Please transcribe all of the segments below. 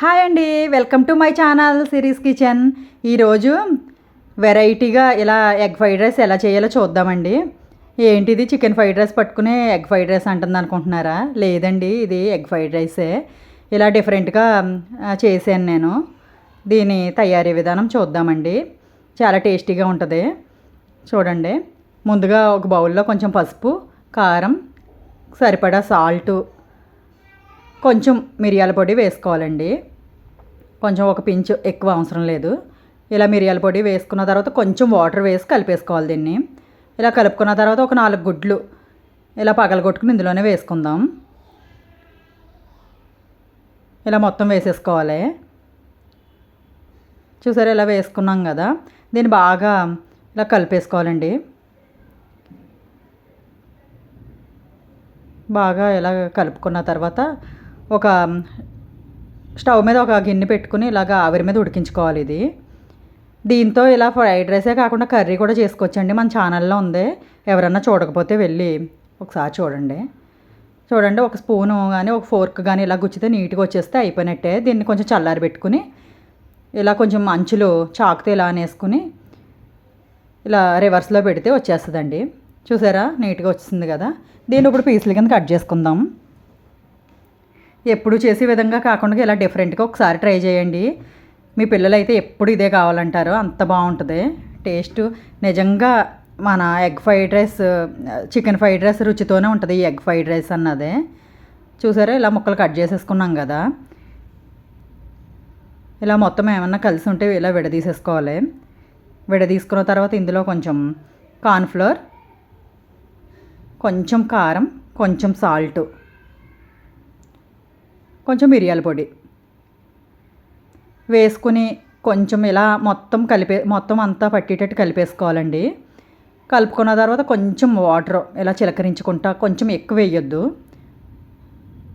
Hi అండి welcome to my channel series kitchen. ఈరోజు వెరైటీగా ఇలా ఎగ్ ఫ్రైడ్ రైస్ ఎలా చేయాలో చూద్దామండి. ఏంటిది చికెన్ ఫ్రైడ్ రైస్ పట్టుకునే ఎగ్ ఫ్రైడ్ రైస్ అంటుంది అనుకుంటున్నారా? లేదండి ఇది ఎగ్ ఫ్రైడ్ రైసే. ఇలా డిఫరెంట్గా చేశాను నేను. దీని తయారీ విధానం చూద్దామండి. చాలా టేస్టీగా ఉంటుంది. చూడండి. ముందుగా ఒక బౌల్లో కొంచెం పసుపు కారం సరిపడా సాల్టు కొంచెం మిరియాల పొడి వేసుకోవాలండి. కొంచెం ఒక పించు ఎక్కువ అవసరం లేదు. ఇలా మిరియాల పొడి వేసుకున్న తర్వాత కొంచెం వాటర్ వేసి కలిపేసుకోవాలి దీన్ని. ఇలా కలుపుకున్న తర్వాత ఒక నాలుగు గుడ్లు ఇలా పగలగొట్టుకుని ఇందులోనే వేసుకుందాం. ఇలా మొత్తం వేసేసుకోవాలి. చూసారా ఇలా వేసుకున్నాం కదా? దీన్ని బాగా ఇలా కలిపేసుకోవాలండి. బాగా ఇలా కలుపుకున్న తర్వాత ఒక స్టవ్ మీద ఒక గిన్నె పెట్టుకుని ఇలాగ ఆవిరి మీద ఉడికించుకోవాలి ఇది. దీంతో ఇలా ఫ్రైడ్ రైసే కాకుండా కర్రీ కూడా చేసుకోవచ్చండి. మన ఛానల్లో ఉంది. ఎవరన్నా చూడకపోతే వెళ్ళి ఒకసారి చూడండి. చూడండి ఒక స్పూను కానీ ఒక ఫోర్క్ కానీ ఇలా గుచ్చితే నీట్గా వచ్చేస్తే అయిపోయినట్టే. దీన్ని కొంచెం చల్లారి పెట్టుకుని ఇలా కొంచెం అంచులు చాకుతో ఇలా అనేసుకుని ఇలా రివర్స్లో పెడితే వచ్చేస్తుందండి. చూసారా? నీట్గా వచ్చింది కదా. దీన్ని ఇప్పుడు పీసుల కింద కట్ చేసుకుందాం. ఎప్పుడు చేసే విధంగా కాకుండా ఇలా డిఫరెంట్గా ఒకసారి ట్రై చేయండి. మీ పిల్లలు అయితే ఎప్పుడు ఇదే కావాలంటారు? అంత బాగుంటుంది. టేస్ట్ నిజంగా మన egg fried rice chicken fried rice రుచితోనే ఉంటుంది ఈ ఎగ్ ఫ్రైడ్ రైస్ అన్నదే. చూసారా? ఇలా ముక్కలు కట్ చేసేసుకున్నాం కదా. ఇలా మొత్తం ఏమన్నా కలిసి ఉంటే ఇలా విడదీసేసుకోవాలి. విడదీసుకున్న తర్వాత ఇందులో కొంచెం కార్న్ఫ్లోర్ కొంచెం కారం కొంచెం సాల్ట్ కొంచెం మిరియాల పొడి వేసుకుని కొంచెం ఇలా మొత్తం కలిపే మొత్తం అంతా పట్టేటట్టు కలిపేసుకోవాలండి. కలుపుకున్న తర్వాత కొంచెం వాటర్ ఇలా చిలకరించుకుంటా కొంచెం ఎక్కువ వేయొద్దు.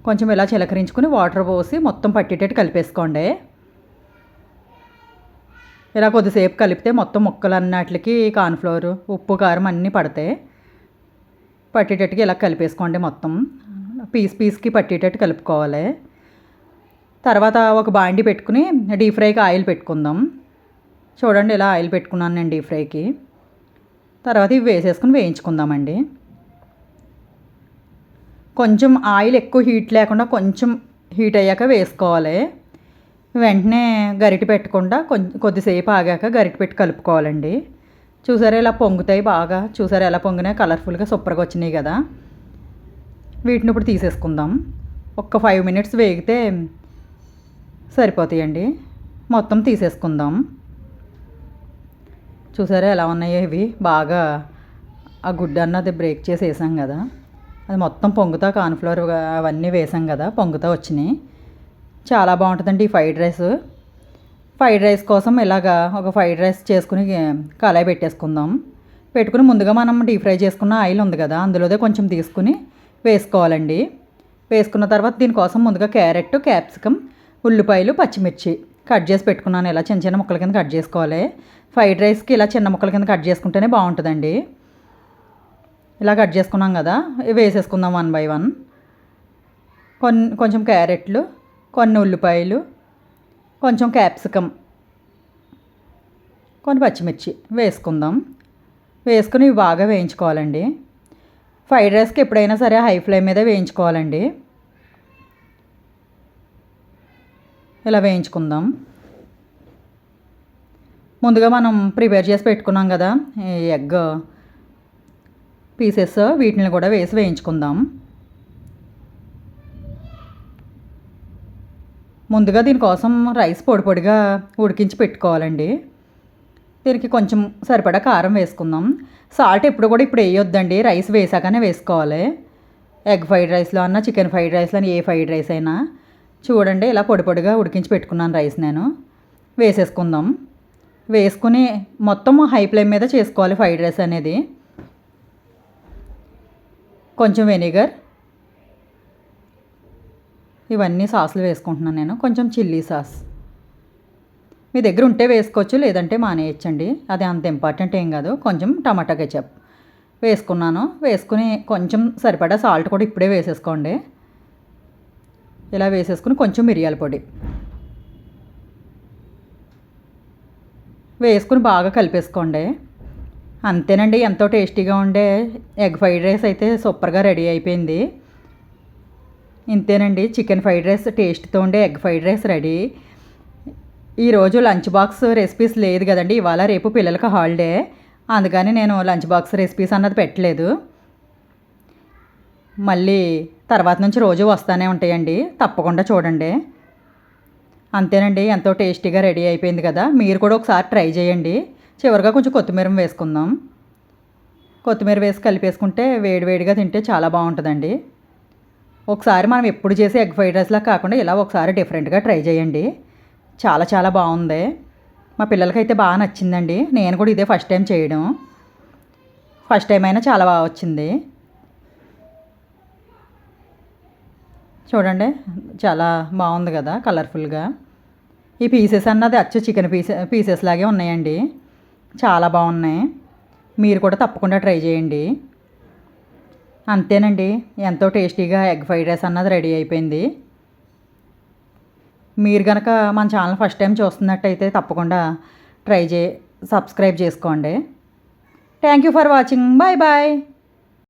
కొంచెం ఇలా చిలకరించుకుని వాటర్ పోసి మొత్తం పట్టేటట్టు కలిపేసుకోండి. ఇలా కొద్దిసేపు కలిపితే మొత్తం ముక్కలు అన్నట్లకి కార్న్ఫ్లోర్ ఉప్పు కారం అన్నీ పడతాయి. పట్టేటట్టుగా ఇలా కలిపేసుకోండి మొత్తం. పీస్ పీస్కి పట్టేటట్టు కలుపుకోవాలి. తర్వాత ఒక బాండి పెట్టుకుని డీప్ ఫ్రైకి ఆయిల్ పెట్టుకుందాం. చూడండి ఇలా ఆయిల్ పెట్టుకున్నాను నేను డీప్ ఫ్రైకి. తర్వాత ఇవి వేసేసుకుని వేయించుకుందామండి. కొంచెం ఆయిల్ ఎక్కువ హీట్ లేకుండా కొంచెం హీట్ అయ్యాక వేసుకోవాలి. వెంటనే గరిటె పెట్టకుండా కొంచెం కొద్దిసేపు ఆగాక గరిటె పెట్టి కలుపుకోవాలండి. చూసారా ఇలా పొంగుతాయి బాగా? చూసారా ఎలా పొంగినాయి? కలర్ఫుల్గా సూపర్గా వచ్చినాయి కదా. వీటిని ఇప్పుడు తీసేసుకుందాం. ఒక్క ఫైవ్ మినిట్స్ వేగితే సరిపోతాయండి. మొత్తం తీసేసుకుందాం. చూసారా ఎలా ఉన్నాయో ఇవి? బాగా ఆ గుడ్డ అన్నది బ్రేక్ చేసి వేసాం కదా. అది మొత్తం పొంగుతా కార్న్ఫ్లవర్ అవన్నీ వేసాం కదా పొంగుతా వచ్చినాయి. చాలా బాగుంటుందండి ఈ ఫ్రైడ్ రైస్ ఫ్రైడ్ రైస్ కోసం ఇలాగా ఒక ఫ్రైడ్ రైస్ చేసుకుని కళాయి పెట్టేసుకుందాం. పెట్టుకుని ముందుగా మనం డీప్ ఫ్రై చేసుకున్న ఆయిల్ ఉంది కదా అందులోదే కొంచెం తీసుకుని వేసుకోవాలండి. వేసుకున్న తర్వాత దీనికోసం ముందుగా క్యారెట్ క్యాప్సికమ్ ఉల్లిపాయలు పచ్చిమిర్చి. కట్ చేసి పెట్టుకున్నాను. ఇలా చిన్న చిన్న ముక్కల కింద కట్ చేసుకోవాలి. ఫ్రైడ్ రైస్కి ఇలా చిన్న ముక్కల కింద కట్ చేసుకుంటేనే బాగుంటుందండి. ఇలా కట్ చేసుకున్నాం కదా వేసేసుకుందాం వన్ బై వన్. కొన్ని కొంచెం క్యారెట్లు కొన్ని ఉల్లిపాయలు కొంచెం క్యాప్సికమ్ కొన్ని పచ్చిమిర్చి వేసుకుందాం. వేసుకుని ఇవి బాగా వేయించుకోవాలండి. ఫ్రైడ్ రైస్కి ఎప్పుడైనా సరే హై ఫ్లేమ్ మీద వేయించుకోవాలండి. ఇలా వేయించుకుందాం? ముందుగా మనం ప్రిపేర్ చేసి పెట్టుకున్నాం కదా ఎగ్ పీసెస్ వీటిని కూడా వేసి వేయించుకుందాం. ముందుగా దీనికోసం రైస్ పొడి పొడిగా ఉడికించి పెట్టుకోవాలండి. దీనికి కొంచెం సరిపడా కారం వేసుకుందాం. సాల్ట్ ఎప్పుడు కూడా ఇప్పుడు వేయొద్దండి రైస్ వేసాకనే వేసుకోవాలి. ఎగ్ ఫ్రైడ్ రైస్లో అన్నా చికెన్ ఫ్రైడ్ రైస్లో ఏ ఫ్రైడ్ రైస్ అయినా. చూడండి ఇలా పొడి పొడిగా ఉడికించి పెట్టుకున్నాను రైస్ నేను. వేసేసుకుందాం. వేసుకుని మొత్తం హై ఫ్లేమ్ మీద చేసుకోవాలి ఫ్రైడ్ రైస్ అనేది. కొంచెం వెనిగర్. ఇవన్నీ సాసులు వేసుకుంటున్నాను నేను. కొంచెం చిల్లీ సాస్. మీ దగ్గర ఉంటే వేసుకోవచ్చు లేదంటే మానేయచ్చండి. అది అంత ఇంపార్టెంట్ ఏం కాదు. కొంచెం టమాటా కెచప్ వేసుకున్నాను. వేసుకుని కొంచెం సరిపడా సాల్ట్ కూడా ఇప్పుడే వేసేసుకోండి. ఇలా వేసేసుకుని కొంచెం మిరియాల పొడి. వేసుకుని బాగా కలిపేసుకోండి. అంతేనండి ఎంతో టేస్టీగా ఉండే ఎగ్ ఫ్రైడ్ రైస్ అయితే సూపర్గా రెడీ అయిపోయింది. ఇంతేనండి చికెన్ ఫ్రైడ్ రైస్ టేస్ట్తో ఉండే ఎగ్ ఫ్రైడ్ రైస్ రెడీ. ఈరోజు లంచ్ బాక్స్ రెసిపీస్ లేదు కదండి ఇవాళ రేపు పిల్లలకు హాలిడే. అందుకని నేను లంచ్ బాక్స్ రెసిపీస్ అన్నది పెట్టలేదు. మళ్ళీ తర్వాత నుంచి రోజు వస్తూనే ఉంటాయండి. తప్పకుండా చూడండి. అంతేనండి ఎంతో టేస్టీగా రెడీ అయిపోయింది కదా. మీరు కూడా ఒకసారి ట్రై చేయండి. చివరిగా కొంచెం కొత్తిమీర వేసుకుందాం. కొత్తిమీర వేసి కలిపేసుకుంటే వేడివేడిగా తింటే చాలా బాగుంటుందండి. ఒకసారి మనం ఎప్పుడు చేసే ఎగ్ ఫ్రైడ్ రైస్లా కాకుండా ఇలా ఒకసారి డిఫరెంట్గా ట్రై చేయండి. చాలా చాలా బాగుంది. మా పిల్లలకైతే బాగా నచ్చిందండి. నేను కూడా ఇదే ఫస్ట్ టైం చేయడం. ఫస్ట్ టైం అయినా చాలా బాగా వచ్చింది. చూడండి చాలా బాగుంది కదా కలర్ఫుల్గా ఈ పీసెస్ అన్నది అచ్చు చికెన్ పీసె పీసెస్ లాగే ఉన్నాయండి. చాలా బాగున్నాయి. మీరు కూడా తప్పకుండా ట్రై చేయండి. అంతేనండి ఎంతో టేస్టీగా ఎగ్ ఫ్రైడ్ రైస్ అన్నది రెడీ అయిపోయింది. మీరు కనుక మన ఛానల్ ఫస్ట్ టైం చూస్తున్నట్టయితే తప్పకుండా ట్రై చే సబ్స్క్రైబ్ చేసుకోండి. Thank you for watching bye bye